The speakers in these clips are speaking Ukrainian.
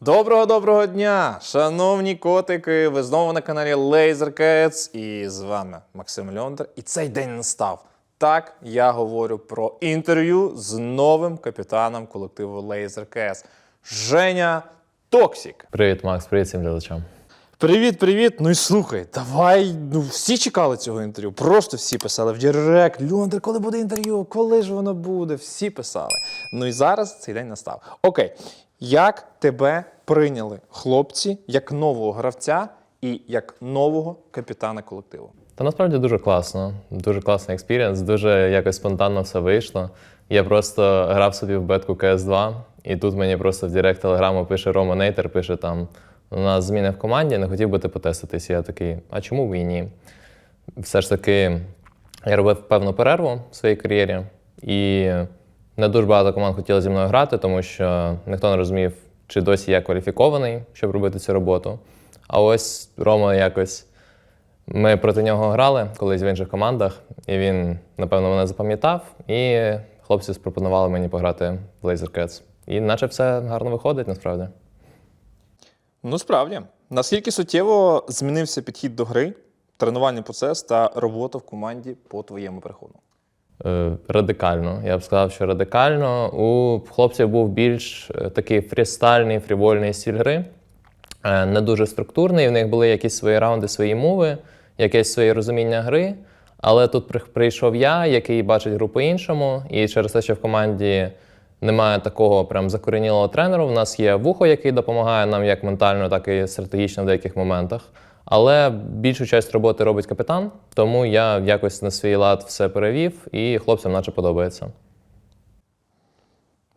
Доброго доброго дня, шановні котики! Ви знову на каналі Laser Cats і з вами Максим Льондер. І цей день настав. Так, я говорю про інтерв'ю з новим капітаном колективу Laser Cats Женя Токсік. Привіт, Макс, привіт всім глядачам. Привіт, привіт. Ну і слухай, давай. Ну всі чекали цього інтерв'ю. Просто всі писали в Дірект. Льондер, коли буде інтерв'ю? Коли ж воно буде? Всі писали. Ну і зараз цей день настав. Окей, як тебе прийняли хлопці як нового гравця і як нового капітана колективу? Та насправді дуже класно, дуже класний експірієнс, дуже якось спонтанно все вийшло. Я просто грав собі в бетку CS2, і тут мені просто в Директ Телеграму пише Рома Нейтер, пише там: у нас зміни в команді, не хотів би ти потеститись. Я такий, а чому б і? Все ж таки, я робив певну перерву в своїй кар'єрі, і не дуже багато команд хотіли зі мною грати, тому що ніхто не розумів, чи досі я кваліфікований, щоб робити цю роботу. А ось Рома якось. Ми проти нього грали колись в інших командах, і він, напевно, мене запам'ятав. І хлопці запропонували мені пограти в Laser Cats. І наче все гарно виходить насправді. Ну справді, наскільки суттєво змінився підхід до гри, тренувальний процес та робота в команді по твоєму приходу? Е, радикально. Я б сказав, що радикально. У хлопців був більш е, такий фрістальний, фрівольний стиль гри, Е, не дуже структурний. В них були якісь свої раунди, свої мови, якесь своє розуміння гри. Але тут при- прийшов я, який бачить гру по-іншому, і через те, що в команді немає такого прям закоренілого тренеру. В нас є вухо, який допомагає нам як ментально, так і стратегічно в деяких моментах. Але більшу часть роботи робить капітан, тому я якось на свій лад все перевів, і хлопцям наче подобається.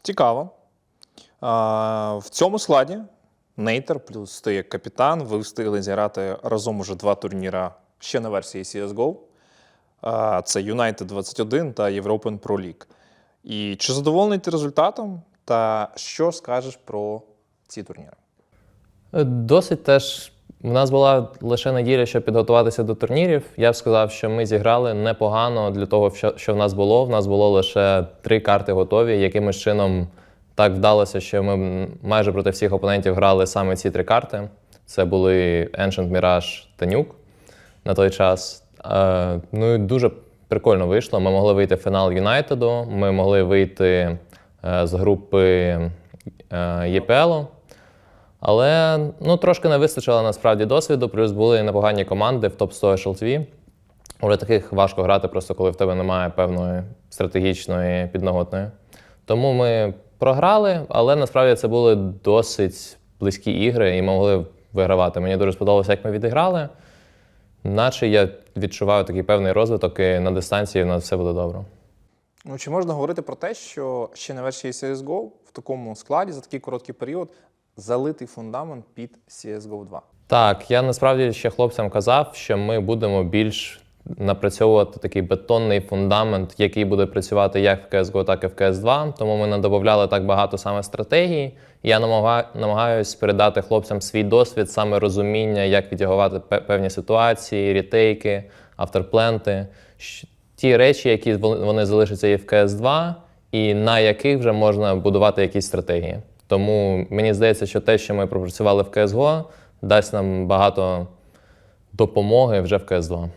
Цікаво. А, в цьому складі Нейтер плюс ти як капітан. Ви встигли зіграти разом уже два турніра ще на версії CSGO. А, це United 21 та European Pro League. І чи задоволений ти результатом? Та що скажеш про ці турніри? Досить теж. У нас була лише неділя, щоб підготуватися до турнірів. Я б сказав, що ми зіграли непогано для того, що, в нас було. В нас було лише три карти готові. Якимось чином так вдалося, що ми майже проти всіх опонентів грали саме ці три карти. Це були Ancient Mirage та Nuke на той час. Е, ну і дуже прикольно вийшло. Ми могли вийти в фінал Юнайтеду, ми могли вийти е, з групи е, ЄПЛу. Але ну, трошки не вистачило насправді досвіду, плюс були непогані команди в топ-100 HLTV. Уже таких важко грати, просто коли в тебе немає певної стратегічної підноготної. Тому ми програли, але насправді це були досить близькі ігри, і могли вигравати. Мені дуже сподобалося, як ми відіграли. Наче я відчуваю такий певний розвиток, і на дистанції в нас все буде добре. Ну, чи можна говорити про те, що ще на версії CSGO в такому складі за такий короткий період залитий фундамент під CSGO 2? Так, я насправді ще хлопцям казав, що ми будемо більш напрацьовувати такий бетонний фундамент, який буде працювати як в CSGO, так і в CS2. Тому ми не додавали так багато саме стратегій. Я намага- намагаюсь передати хлопцям свій досвід, саме розуміння, як відтягувати пе- певні ситуації, рітейки, авторпленти. Ті речі, які вони залишаться і в CS2, і на яких вже можна будувати якісь стратегії. Тому мені здається, що те, що ми пропрацювали в CSGO, дасть нам багато допомоги вже в CS2.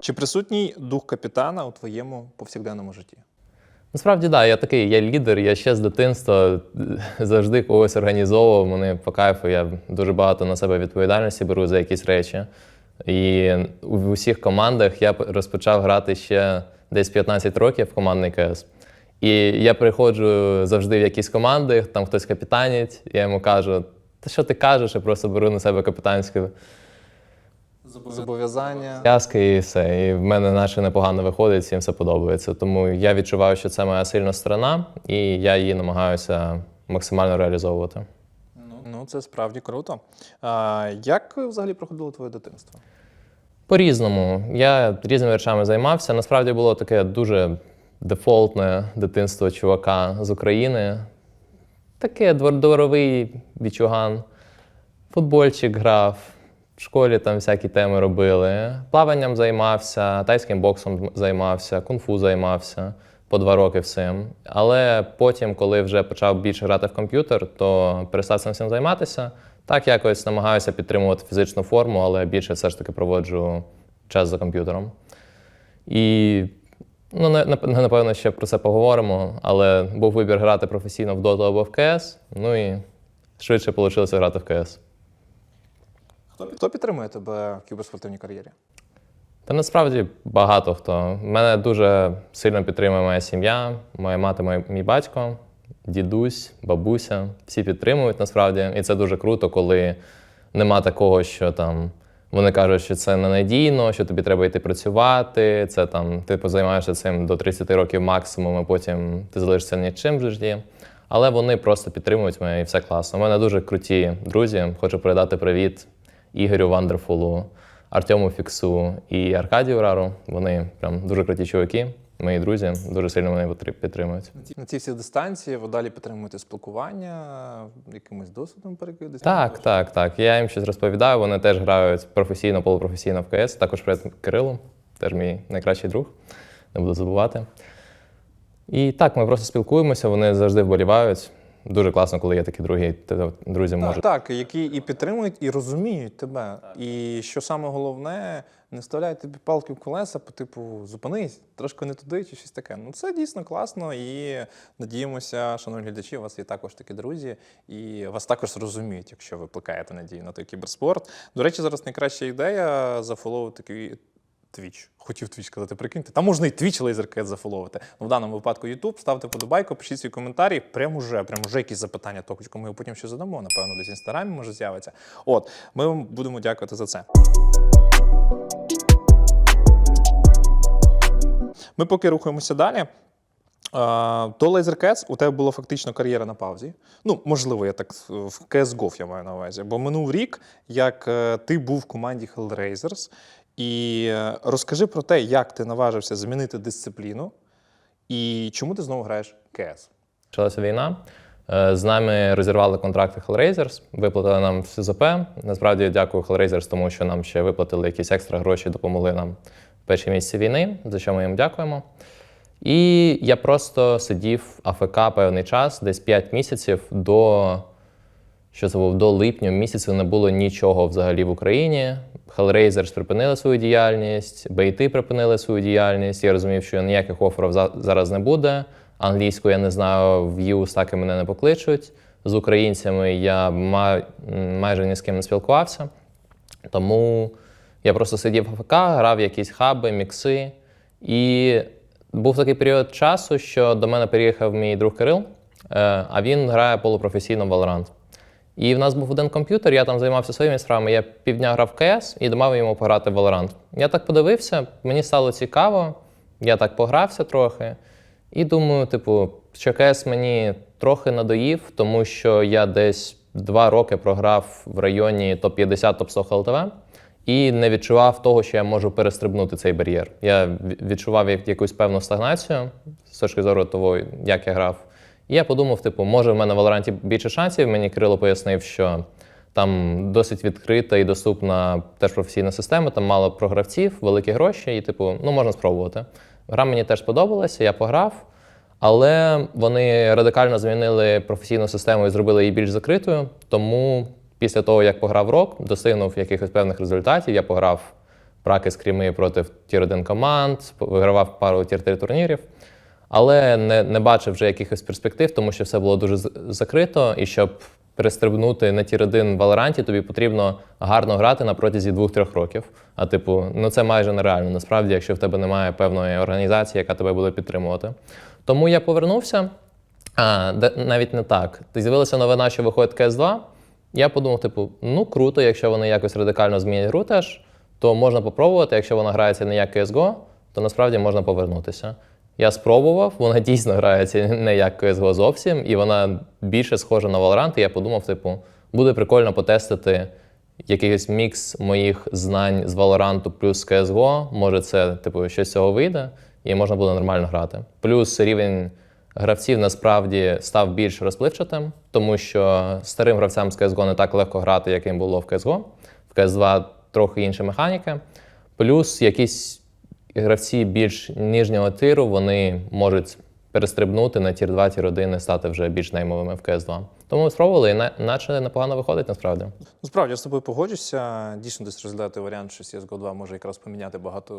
Чи присутній дух капітана у твоєму повсякденному житті? Насправді, так, да, я такий, я лідер, я ще з дитинства завжди когось організовував. Мені по кайфу, я дуже багато на себе відповідальності беру за якісь речі. І в усіх командах я розпочав грати ще десь 15 років в командний КС. І я приходжу завжди в якісь команди, там хтось капітанить, я йому кажу, та що ти кажеш, я просто беру на себе капітанську Зобов'язання. Зв'язки і все. І в мене наче непогано виходить, всім все подобається. Тому я відчуваю, що це моя сильна сторона, і я її намагаюся максимально реалізовувати. Ну, це справді круто. А, як взагалі проходило твоє дитинство? По-різному. Я різними речами займався. Насправді було таке дуже дефолтне дитинство чувака з України. Таке двор- дворовий вічуган. Футбольчик грав, в школі там всякі теми робили. Плаванням займався, тайським боксом займався, кунг-фу займався. по два роки всім. Але потім, коли вже почав більше грати в комп'ютер, то перестав цим всім займатися. Так якось намагаюся підтримувати фізичну форму, але більше все ж таки проводжу час за комп'ютером. І ну, не- напевно, ще про це поговоримо, але був вибір грати професійно в Dota або в CS, ну і швидше вийшло грати в CS. Хто, хто підтримує тебе в кіберспортивній кар'єрі? Та насправді багато хто. Мене дуже сильно підтримує моя сім'я, моя мати, мій батько, дідусь, бабуся. Всі підтримують насправді. І це дуже круто, коли нема такого, що там вони кажуть, що це ненадійно, що тобі треба йти працювати. Це там ти позаймаєшся цим до 30 років максимум, а потім ти залишишся нічим в житті. Але вони просто підтримують мене і все класно. У мене дуже круті друзі. Хочу передати привіт Ігорю Вандерфулу, Артему Фіксу і Аркадію Рару. Вони прям дуже круті чуваки, мої друзі, дуже сильно мене підтримують. На ці- всі дистанції ви далі підтримуєте спілкування, якимось досвідом перекидаєтесь? Так, так, так. Я їм щось розповідаю. Вони теж грають професійно, полупрофесійно в КС. Також привіт Кирилу, теж мій найкращий друг. Не буду забувати. І так, ми просто спілкуємося, вони завжди вболівають. Дуже класно, коли є такі другі друзі Так, можуть. так, які і підтримують, і розуміють тебе. І що саме головне, не вставляють тобі палки в колеса, по типу зупинись, трошки не туди чи щось таке. Ну це дійсно класно. І надіємося, шановні глядачі, у вас є також такі друзі, і вас також розуміють, якщо ви плекаєте надію на той кіберспорт. До речі, зараз найкраща ідея зафоловити Твіч. Хотів Твіч сказати, прикиньте. Там можна і Твіч лазеркет зафоловити. Ну, в даному випадку YouTube, ставте подобайку, пишіть свої коментарі. Прямо уже, прямо вже якісь запитання токочку. Ми його потім ще задамо. Напевно, десь в інстаграмі може з'явиться. От, ми вам будемо дякувати за це. Ми поки рухаємося далі. До LaserCats у тебе була фактично кар'єра на паузі. Ну, можливо, я так е, в CSGO я маю на увазі. Бо минув рік, як е, ти був в команді Hellraisers. І е, розкажи про те, як ти наважився змінити дисципліну і чому ти знову граєш КС. Почалася війна. З нами розірвали контракти Hellraisers, виплатили нам СЗП. Насправді дякую Hellraisers, тому що нам ще виплатили якісь екстра гроші, допомогли нам перші місяці війни, за що ми їм дякуємо. І я просто сидів АФК певний час, десь 5 місяців до що це був до липня місяця не було нічого взагалі в Україні. Hellraisers припинили свою діяльність, BT припинили свою діяльність. Я розумів, що ніяких оферів за- зараз не буде. Англійську я не знаю, в ЄУС так і мене не покличуть. З українцями я ма- м, майже ні з ким не спілкувався. Тому я просто сидів в АФК, грав якісь хаби, мікси. І був такий період часу, що до мене переїхав мій друг Кирил, е, а він грає полупрофесійно в Valorant. І в нас був один комп'ютер, я там займався своїми справами. Я півдня грав в КС і домав йому пограти в Valorant. Я так подивився, мені стало цікаво, я так погрався трохи. І думаю, типу, що КС мені трохи надоїв, тому що я десь два роки програв в районі топ-50, топ-100 ХЛТВ і не відчував того, що я можу перестрибнути цей бар'єр. Я відчував як- якусь певну стагнацію з точки зору того, як я грав. І я подумав, типу, може, в мене в Валоранті більше шансів. Мені Кирило пояснив, що там досить відкрита і доступна теж професійна система, там мало програвців, великі гроші, і, типу, ну, можна спробувати. Гра мені теж сподобалася, я пограв, але вони радикально змінили професійну систему і зробили її більш закритою. Тому після того, як пограв рок, достигнув якихось певних результатів. Я пограв праки скріми проти тір-1 команд, вигравав пару тір-3 турнірів. Але не, не бачив вже якихось перспектив, тому що все було дуже закрито. І щоб перестрибнути на тір 1 в Валоранті, тобі потрібно гарно грати на протязі 2-3 років. А типу, ну це майже нереально. Насправді, якщо в тебе немає певної організації, яка тебе буде підтримувати. Тому я повернувся. А, навіть не так. З'явилася новина, що виходить CS2. Я подумав, типу, ну круто, якщо вони якось радикально змінять гру теж, то можна попробувати. Якщо вона грається не як CSGO, то насправді можна повернутися. Я спробував, вона дійсно грається не як CSGO зовсім, і вона більше схожа на Valorant, і я подумав, типу, буде прикольно потестити якийсь мікс моїх знань з Valorant плюс CSGO. Може, це типу щось з цього вийде, і можна буде нормально грати. Плюс рівень гравців насправді став більш розпливчатим, тому що старим гравцям з CSGO не так легко грати, як їм було в CSGO. В CS2 трохи інші механіки. Плюс якісь гравці більш ніжнього тиру вони можуть перестрибнути на тір 2, тір 1 і стати вже більш неймовими в CS2. Тому ми спробували, і на- наче непогано виходить насправді. Ну, справді, я з тобою погоджуся. Дійсно, десь розглядати варіант, що CSGO 2 може якраз поміняти багато.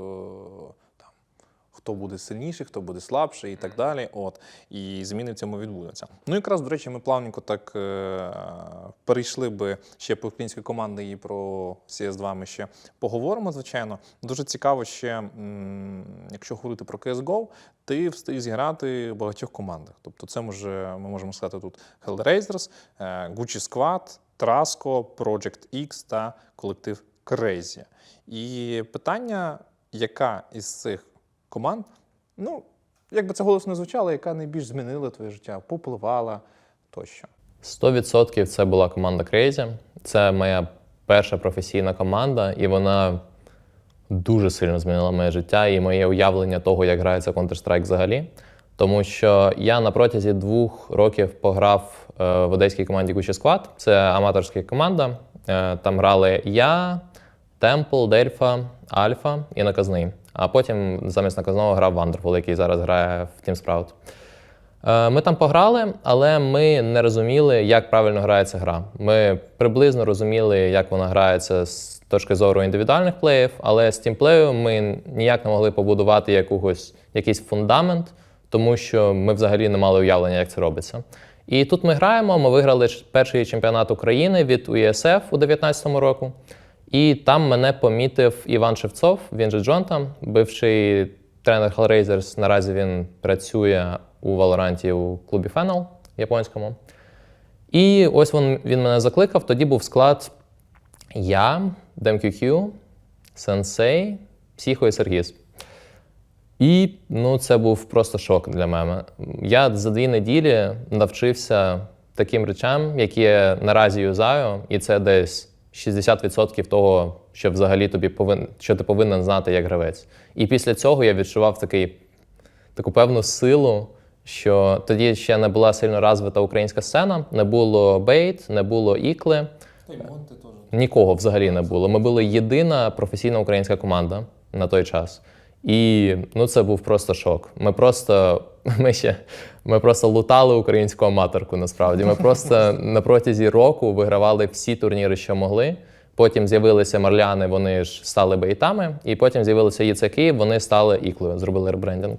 Хто буде сильніший, хто буде слабший і так далі. От і зміни в цьому відбудуться. Ну якраз, до речі, ми плавненько так е- перейшли би ще по українській команді і про CS2 ми ще поговоримо, звичайно. Дуже цікаво ще, м, якщо говорити про CSGO, ти встиг зіграти в багатьох командах. Тобто, це може ми можемо сказати тут Hellraisers, е, Gucci Squad, Trasco, Project X та колектив Crazy. І питання, яка із цих команд, ну, як би це голосно звучало, яка найбільш змінила твоє життя, попливала тощо. 100% це була команда Crazy. Це моя перша професійна команда, і вона дуже сильно змінила моє життя і моє уявлення того, як грається Counter-Strike взагалі. Тому що я на протязі двох років пограв е, в одеській команді Gucci Squad. Це аматорська команда. Е, Там грали я, Темпл, Дельфа, Альфа і наказний. А потім замість наказного грав Wonderful, який зараз грає в Team Sprout. Е, Ми там пограли, але ми не розуміли, як правильно грається гра. Ми приблизно розуміли, як вона грається з точки зору індивідуальних плеїв, але з тімплею ми ніяк не могли побудувати якогось, якийсь фундамент, тому що ми взагалі не мали уявлення, як це робиться. І тут ми граємо. Ми виграли перший чемпіонат України від УЄСФ у 2019 року. І там мене помітив Іван Шевцов, він же Джонта, бивший тренер Hellraisers. Наразі він працює у Валоранті у клубі Фенел японському. І ось він, він мене закликав. Тоді був склад я, DemQQ, Сенсей, Псіхо і Сергіс. І ну, це був просто шок для мене. Я за дві неділі навчився таким речам, які я наразі юзаю, і це десь 60% того, що взагалі тобі повин, що ти повинен знати як гравець. І після цього я відчував такий, таку певну силу, що тоді ще не була сильно розвита українська сцена, не було бейт, не було ікли. Та й Монти теж. Нікого взагалі не було. Ми були єдина професійна українська команда на той час. І ну, це був просто шок. Ми просто ми ще ми просто лутали українську аматорку. Насправді, ми просто на протязі року вигравали всі турніри, що могли. Потім з'явилися марляни, вони ж стали бейтами, і потім з'явилися ЄЦ Київ, вони стали іклою, зробили ребрендинг.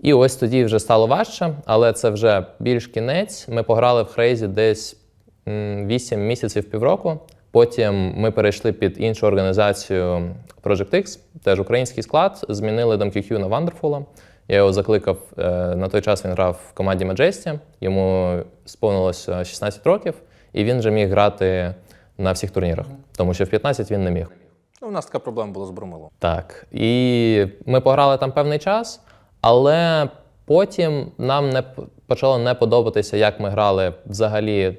І ось тоді вже стало важче, але це вже більш кінець. Ми пограли в Хрейзі десь 8 місяців півроку. Потім ми перейшли під іншу організацію Project X, теж український склад. Змінили DMQQ на Wonderful. Я його закликав. е, На той час він грав в команді Majesty. Йому сповнилося 16 років, і він вже міг грати на всіх турнірах, тому що в 15 він не міг. Ну, у нас така проблема була з Бромилом. Так. І ми пограли там певний час, але потім нам не почало не подобатися, як ми грали взагалі.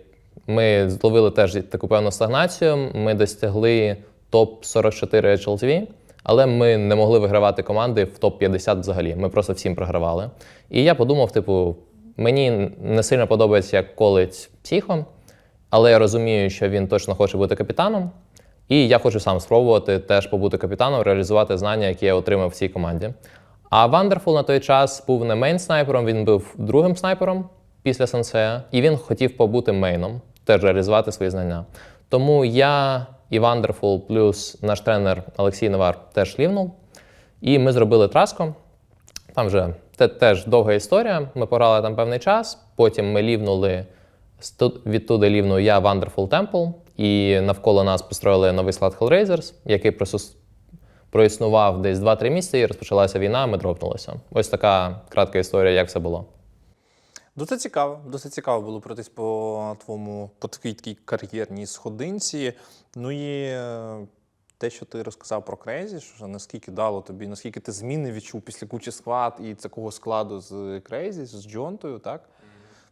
Ми зловили теж таку певну стагнацію. Ми досягли топ-44 HLTV, але ми не могли вигравати команди в топ-50 взагалі. Ми просто всім програвали. І я подумав: типу, мені не сильно подобається, як колить психо, але я розумію, що він точно хоче бути капітаном. І я хочу сам спробувати теж побути капітаном, реалізувати знання, які я отримав в цій команді. А Wonderful на той час був не мейн снайпером, він був другим снайпером після сенсея, і він хотів побути мейном, теж реалізувати свої знання. Тому я і Wonderful плюс наш тренер Олексій Навар теж лівнув. І ми зробили траско. Там вже те, теж довга історія. Ми пограли там певний час. Потім ми лівнули відтуди лівнув я Wonderful Temple, і навколо нас построїли новий склад Hellraisers, який проіснував десь 2-3 місяці, і розпочалася війна, ми дропнулися. Ось така кратка історія, як все було. Досить цікаво. Досить цікаво було пройтись по твоєму по такій такій кар'єрній сходинці. Ну і е, те, що ти розказав про Крейзі, що наскільки дало тобі, наскільки ти зміни відчув після кучі склад і такого складу з Крейзі, з Джонтою, так?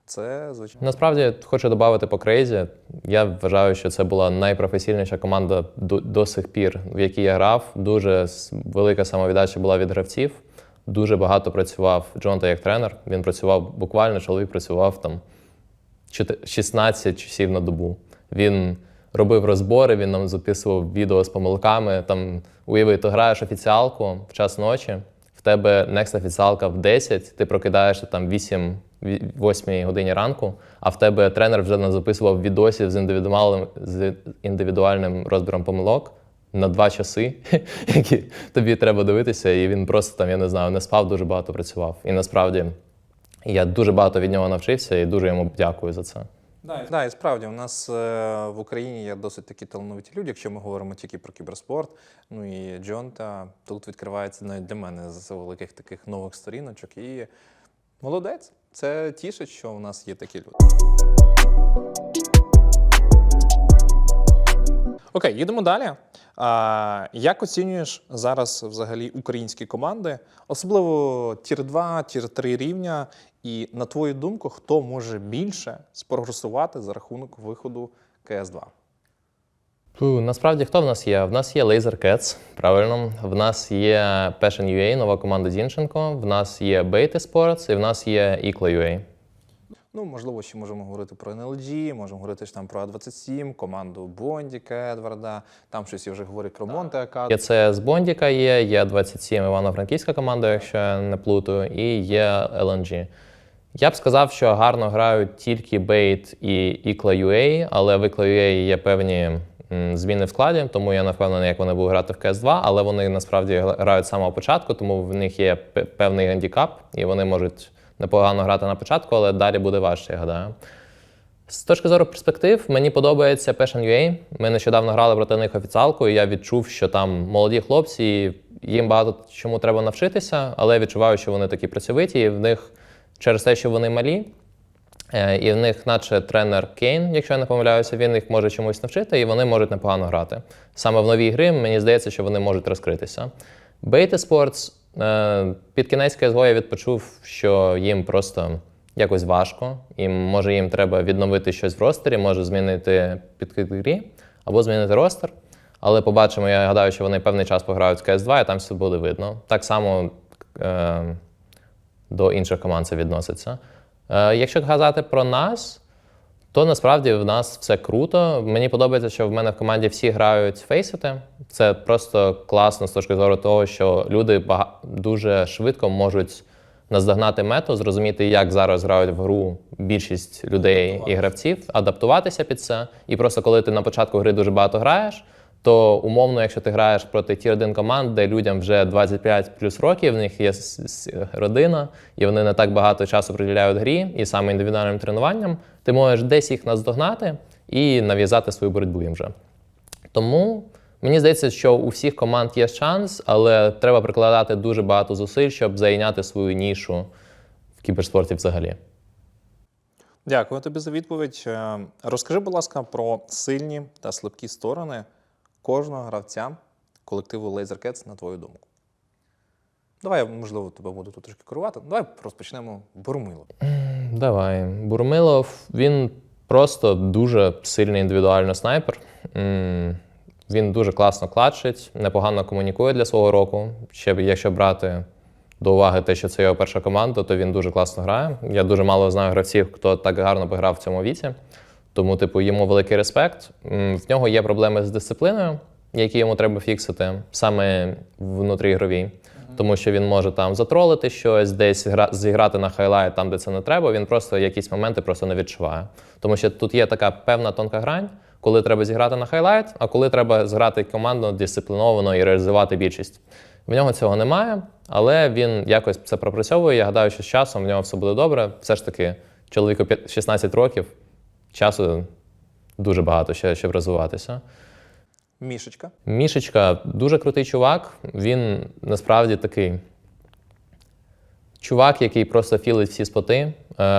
Це звичайно. Насправді хочу додати по крейзі. Я вважаю, що це була найпрофесійніша команда до, до сих пір, в якій я грав. Дуже велика самовіддача була від гравців. Дуже багато працював Джонта як тренер. Він працював буквально, чоловік працював там чотир- 16 часів на добу. Він робив розбори, він нам записував відео з помилками. Там уяви, ти граєш офіціалку в час ночі, в тебе next офіціалка в 10, ти прокидаєшся там 8 8 годині ранку, а в тебе тренер вже записував відосів з індивідуальним, з індивідуальним розбіром помилок на два часи, які тобі треба дивитися, і він просто там, я не знаю, не спав, дуже багато працював. І насправді я дуже багато від нього навчився і дуже йому дякую за це. Да, да, і справді у нас е, в Україні є досить такі талановиті люди, якщо ми говоримо тільки про кіберспорт. Ну і Джонта тут відкривається навіть для мене з великих таких нових сторіночок. І молодець. Це тішить, що у нас є такі люди. Окей, їдемо далі. А, як оцінюєш зараз взагалі українські команди, особливо тір 2, тір 3 рівня? І на твою думку, хто може більше спрогресувати за рахунок виходу КС2? Фу, насправді хто в нас є? В нас є Laser Cats, правильно. В нас є Passion UA, нова команда Зінченко. В нас є Beta Sports і в нас є Ікла UA. Ну, можливо, ще можемо говорити про NLG, можемо говорити ж там про А27, команду Бондіка, Едварда, там щось я вже говорить про Монте Акад. Є це з Бондіка є, є 27 Івано-Франківська команда, якщо я не плутаю, і є LNG. Я б сказав, що гарно грають тільки Bait і Ікла UA, але в Ікла UA є певні зміни в складі, тому я не впевнений, як вони будуть грати в CS2, але вони насправді грають з самого початку, тому в них є певний гандікап, і вони можуть непогано грати на початку, але далі буде важче, я гадаю. З точки зору перспектив, мені подобається Passion UA. Ми нещодавно грали проти них офіціалку, і я відчув, що там молоді хлопці, і їм багато чому треба навчитися, але я відчуваю, що вони такі працьовиті, і в них через те, що вони малі, е, і в них, наче тренер Кейн, якщо я не помиляюся, він їх може чомусь навчити, і вони можуть непогано грати. Саме в новій грі мені здається, що вони можуть розкритися. Beta Sports під кінець CSGO я відпочув, що їм просто якось важко, і може їм треба відновити щось в ростері, може змінити підхід або змінити ростер. Але побачимо, я гадаю, що вони певний час пограють в CS2, і там все буде видно. Так само е, до інших команд це відноситься. Е, якщо казати про нас, то насправді в нас все круто. Мені подобається, що в мене в команді всі грають фейсити. Це просто класно з точки зору того, що люди дуже швидко можуть наздогнати мету, зрозуміти, як зараз грають в гру більшість людей і гравців, адаптуватися під це. І просто коли ти на початку гри дуже багато граєш, то умовно, якщо ти граєш проти тір 1 команд, де людям вже 25 плюс років, в них є родина, і вони не так багато часу приділяють грі і саме індивідуальним тренуванням, ти можеш десь їх наздогнати і нав'язати свою боротьбу їм вже. Тому мені здається, що у всіх команд є шанс, але треба прикладати дуже багато зусиль, щоб зайняти свою нішу в кіберспорті взагалі. Дякую тобі за відповідь. Е, Розкажи, будь ласка, про сильні та слабкі сторони кожного гравця колективу Laser Cats, на твою думку. Давай, можливо, тебе буду тут трішки керувати. Давай розпочнемо Бурмило. Давай. Бурмилов, він просто дуже сильний індивідуально снайпер. Він дуже класно клатчить, непогано комунікує для свого року. Ще якщо брати до уваги те, що це його перша команда, то він дуже класно грає. Я дуже мало знаю гравців, хто так гарно би грав в цьому віці. Тому, типу, йому великий респект. В нього є проблеми з дисципліною, які йому треба фіксити саме внутріігровій. Тому що він може там затролити щось, десь гра- зіграти на хайлайт там, де це не треба. Він просто якісь моменти просто не відчуває. Тому що тут є така певна тонка грань, коли треба зіграти на хайлайт, а коли треба зграти командно, дисципліновано і реалізувати більшість. В нього цього немає, але він якось це пропрацьовує. Я гадаю, що з часом в нього все буде добре. Все ж таки, чоловіку п'ят- 16 років, часу дуже багато ще, щоб розвиватися. Мішечка. Мішечка дуже крутий чувак. Він насправді такий чувак, який просто філить всі споти. Е,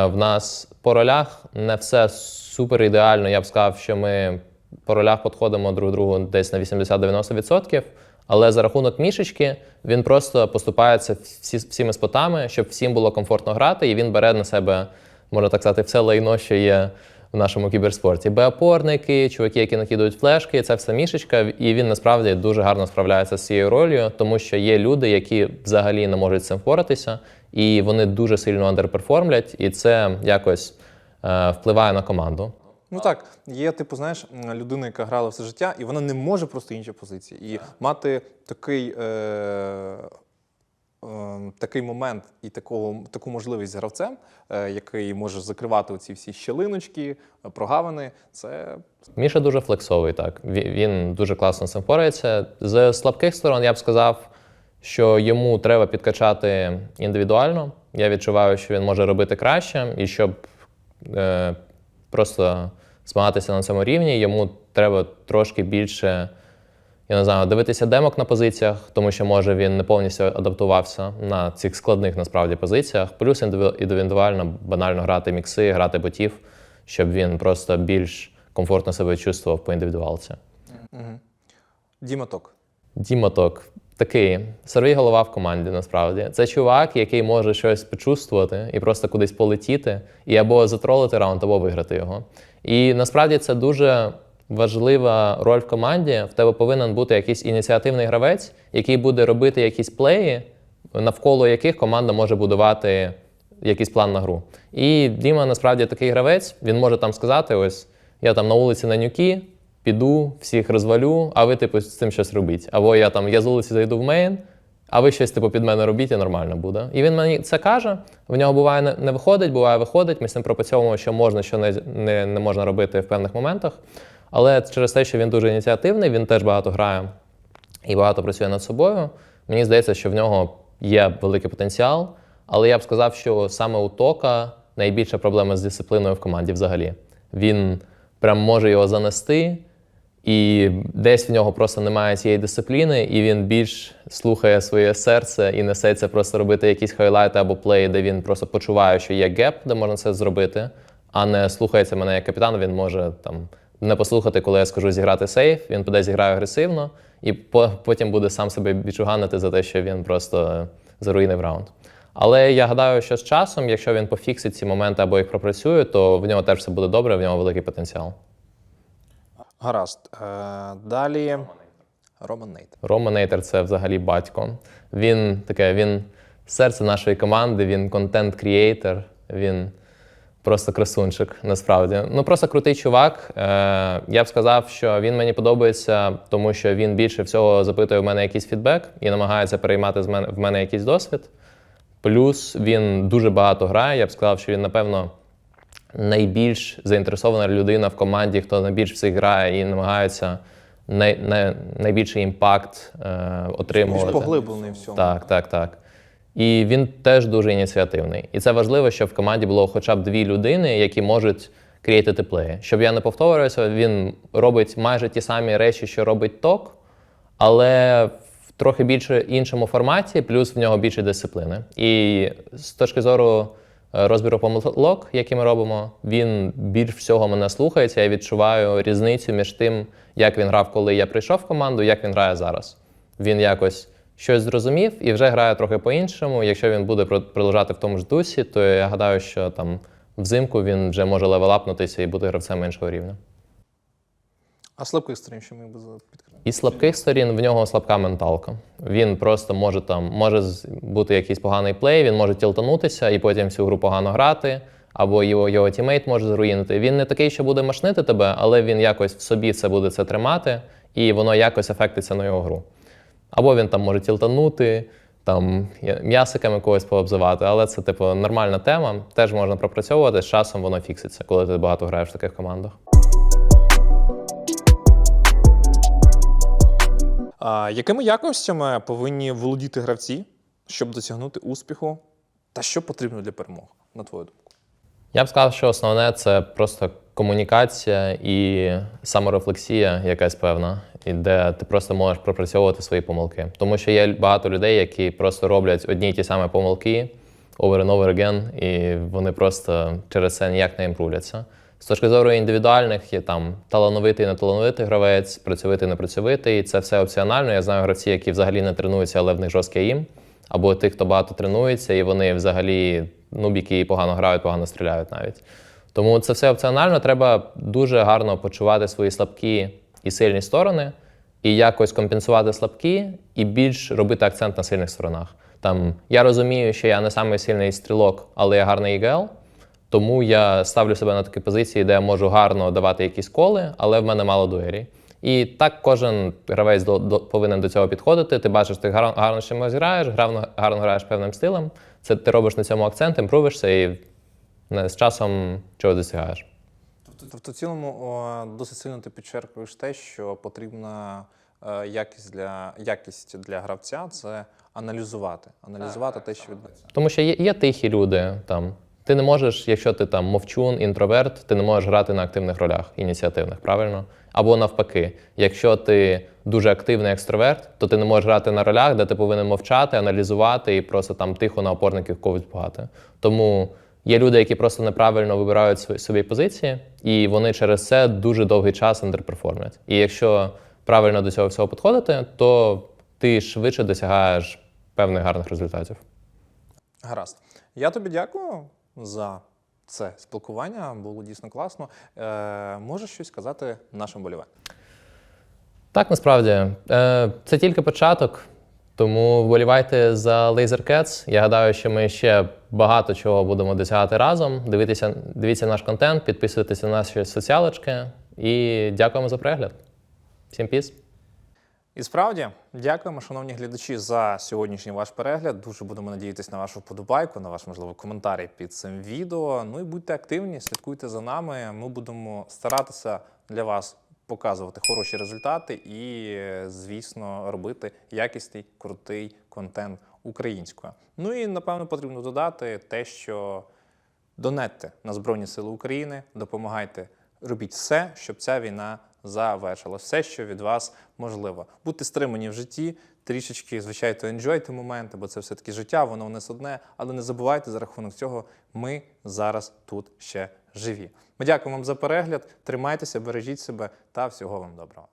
в нас по ролях не все супер ідеально. Я б сказав, що ми по ролях підходимо друг другу десь на 80-90%. Але за рахунок мішечки він просто поступається всі, всіми спотами, щоб всім було комфортно грати, і він бере на себе, можна так сказати, все лайно, що є в нашому кіберспорті. Беопорники, чуваки, які накидують флешки, це все мішечка, і він насправді дуже гарно справляється з цією ролью, тому що є люди, які взагалі не можуть з цим впоратися, і вони дуже сильно андерперформлять, і це якось е, впливає на команду. Ну так, є, типу, знаєш, людина, яка грала все життя, і вона не може просто інші позиції. І мати такий, е, такий момент і такого, таку можливість гравцем, е, який може закривати оці всі щелиночки, е, прогавини, це Міша дуже флексовий, так. Він дуже класно цим впорається. З слабких сторон я б сказав, що йому треба підкачати індивідуально. Я відчуваю, що він може робити краще, і щоб е, просто змагатися на цьому рівні, йому треба трошки більше. Я не знаю, дивитися демок на позиціях, тому що може він не повністю адаптувався на цих складних насправді позиціях. Плюс індивідуально банально грати мікси, грати ботів, щоб він просто більш комфортно себе чувствував по індивідуалці. Діматок. Діматок такий сорвій голова в команді. Насправді це чувак, який може щось почувствувати і просто кудись полетіти, і або затролити раунд, або виграти його. І насправді це дуже важлива роль в команді. В тебе повинен бути якийсь ініціативний гравець, який буде робити якісь плеї, навколо яких команда може будувати якийсь план на гру. І Діма насправді такий гравець, він може там сказати: ось я там на вулиці на нюкі, піду, всіх розвалю, а ви, типу, з цим щось робіть. Або я там я з вулиці зайду в мейн, а ви щось типу під мене робіть, і нормально буде. І він мені це каже. В нього буває не, виходить, буває виходить. Ми з ним пропрацьовуємо, що можна, що не, не, не можна робити в певних моментах. Але через те, що він дуже ініціативний, він теж багато грає і багато працює над собою. Мені здається, що в нього є великий потенціал, але я б сказав, що саме у Тока найбільша проблема з дисципліною в команді взагалі. Він прям може його занести, і десь в нього просто немає цієї дисципліни, і він більш слухає своє серце і несеться просто робити якісь хайлайти або плеї, де він просто почуває, що є геп, де можна це зробити, а не слухається мене як капітан. Він може там не послухати, коли я скажу зіграти сейф. Він піде зіграє агресивно, і по- потім буде сам себе відчуганити за те, що він просто заруїнив раунд. Але я гадаю, що з часом, якщо він пофіксить ці моменти або їх пропрацює, то в нього теж все буде добре, в нього великий потенціал. Гаразд. Е, далі. Роман Нейт. Рома Нейтер це взагалі батько. Він таке, він серце нашої команди, він контент-крієйтер, він просто красунчик, насправді. Ну просто крутий чувак. Е, я б сказав, що він мені подобається, тому що він більше всього запитує в мене якийсь фідбек і намагається переймати з мене в мене якийсь досвід. Плюс він дуже багато грає. Я б сказав, що він, напевно, найбільш заінтересована людина в команді, хто найбільш всіх грає і намагається най, най, найбільший імпакт е, Більш поглиблений в цьому. Так, так, так. І він теж дуже ініціативний. І це важливо, щоб в команді було хоча б дві людини, які можуть крієтити плеї. Щоб я не повторювався, він робить майже ті самі речі, що робить ток, але в трохи більше іншому форматі, плюс в нього більше дисципліни. І з точки зору е, розбіру помилок, які ми робимо, він більш всього мене слухається. Я відчуваю різницю між тим, як він грав, коли я прийшов в команду, як він грає зараз. Він якось щось зрозумів і вже грає трохи по-іншому. Якщо він буде про- продовжати в тому ж дусі, то я гадаю, що там взимку він вже може левелапнутися і бути гравцем іншого рівня. А слабких сторін, що ми б підкрили? Із слабких сторін в нього слабка менталка. Він просто може там може бути якийсь поганий плей, він може тілтанутися і потім всю гру погано грати, або його, його тімейт може зруїнити. Він не такий, що буде машнити тебе, але він якось в собі це буде це тримати, і воно якось ефектиться на його гру. Або він там може тілтанути, там м'ясиками когось пообзивати, але це типу нормальна тема. Теж можна пропрацьовувати. З часом воно фікситься, коли ти багато граєш в таких командах. А, якими якостями повинні володіти гравці, щоб досягнути успіху? Та що потрібно для перемоги, на твою думку? Я б сказав, що основне це просто комунікація і саморефлексія якась певна, і де ти просто можеш пропрацьовувати свої помилки. Тому що є багато людей, які просто роблять одні й ті самі помилки over and over again, і вони просто через це ніяк не імпруляться. З точки зору індивідуальних є там талановитий, неталановитий гравець, працьовитий, непрацьовитий. Це все опціонально. Я знаю гравці, які взагалі не тренуються, але в них жорсткий їм. Або тих, хто багато тренується, і вони взагалі нубіки погано грають, погано стріляють навіть. Тому це все опціонально. Треба дуже гарно почувати свої слабкі і сильні сторони, і якось компенсувати слабкі, і більш робити акцент на сильних сторонах. Там я розумію, що я не самий сильний стрілок, але я гарний ІГЛ. Тому я ставлю себе на такі позиції, де я можу гарно давати якісь коли, але в мене мало дуелі. І так кожен гравець до, до, повинен до цього підходити. Ти бачиш, ти гарно, гарно чимось граєш, гарно, гарно граєш певним стилем. Це ти робиш на цьому акцент, імпровишся і не, з часом чого досягаєш. Тобто, в цілому о, досить сильно ти підчеркуєш те, що потрібна е, якість для якість для гравця це аналізувати. Аналізувати те, що відбувається. Тому що є, є тихі люди там. Ти не можеш, якщо ти там мовчун, інтроверт, ти не можеш грати на активних ролях, ініціативних, правильно? Або навпаки, якщо ти дуже активний екстроверт, то ти не можеш грати на ролях, де ти повинен мовчати, аналізувати і просто там тихо на опорників когось багато. Тому є люди, які просто неправильно вибирають свої позиції, і вони через це дуже довгий час андерперформлять. І якщо правильно до цього всього підходити, то ти швидше досягаєш певних гарних результатів. Гаразд. Я тобі дякую за це спілкування. Було дійсно класно. Е, можеш щось сказати нашим боліванням? Так, насправді, е, це тільки початок, тому вболівайте за Laser Cats. Я гадаю, що ми ще багато чого будемо досягати разом. Дивіться, дивіться наш контент, підписуйтесь на наші соціалочки і дякуємо за перегляд. Всім піс! І справді, дякуємо, шановні глядачі, за сьогоднішній ваш перегляд. Дуже будемо надіятися на вашу вподобайку, на ваш можливо коментарі під цим відео. Ну і будьте активні, слідкуйте за нами. Ми будемо старатися для вас показувати хороші результати і, звісно, робити якісний крутий контент українською. Ну і напевно потрібно додати те, що донетьте на Збройні Сили України, допомагайте, робіть все, щоб ця війна завершилась. Все, що від вас можливо. Будьте стримані в житті, трішечки, звичайно, енджойте моменти, бо це все-таки життя, воно у нас одне. Але не забувайте, за рахунок цього ми зараз тут ще живі. Ми дякуємо вам за перегляд. Тримайтеся, бережіть себе та всього вам доброго.